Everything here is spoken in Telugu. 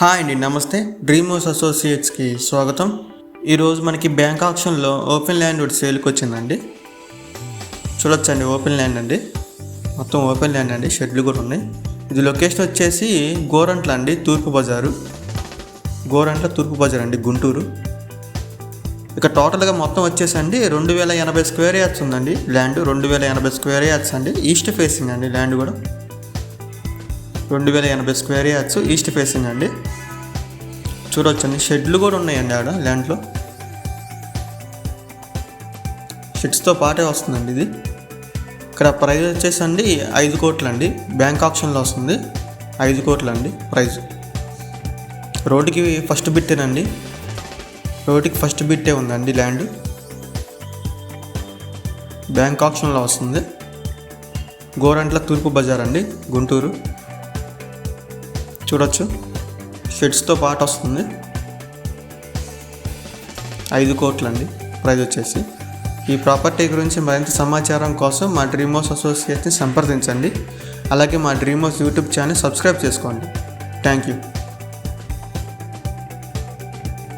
హాయ్ అండి నమస్తే. డ్రీమోస్ అసోసియేట్స్కి స్వాగతం. ఈరోజు మనకి బ్యాంక్ ఆప్షన్లో ఓపెన్ ల్యాండ్ ఒకటి సేల్కి వచ్చిందండి చూడొచ్చండి ఓపెన్ ల్యాండ్ అండి. మొత్తం ఓపెన్ ల్యాండ్ అండి షెడ్లు కూడా ఉన్నాయి. ఇది లొకేషన్ వచ్చేసి గోరంట్ల అండి తూర్పు బజారు. గోరంట్ల తూర్పు బజార్ అండి గుంటూరు. ఇక టోటల్గా మొత్తం వచ్చేసండి రెండు వేల ఎనభై స్క్వేర్ యార్డ్స్ ఉందండి ల్యాండ్. రెండు వేల ఎనభై స్క్వేర్ యార్డ్స్ అండి ఈస్ట్ ఫేసింగ్ అండి ల్యాండ్ కూడా. రెండు వేల ఎనభై స్క్వేర్ యార్డ్స్ ఈస్ట్ ఫేసింగ్ అండి. చూడొచ్చండి. షెడ్లు కూడా ఉన్నాయండి ఆడ ల్యాండ్లో. షెడ్స్తో పాటే వస్తుందండి ఇది. ఇక్కడ ప్రైస్ వచ్చేసి అండి ఐదు కోట్లు అండి బ్యాంక్ ఆప్షన్లో వస్తుంది. ఐదు కోట్లు అండి ప్రైస్ రోడ్డుకి ఫస్ట్ బిట్టేనండి. రోడ్డుకి ఫస్ట్ బిట్టే ఉందండి ల్యాండ్. బ్యాంక్ ఆప్షన్లో వస్తుంది. గోరంట్ల తూర్పు బజార్ అండి గుంటూరు. చూడొచ్చు. షెడ్స్తో పాటు వస్తుంది. ఐదు కోట్లు అండి ప్రైజ్ వచ్చేసి. ఈ ప్రాపర్టీ గురించి మరింత సమాచారం కోసం మా డ్రీమ్ హౌస్ అసోసియేట్ని సంప్రదించండి. అలాగే మా dream house YouTube channel subscribe చేసుకోండి. Thank you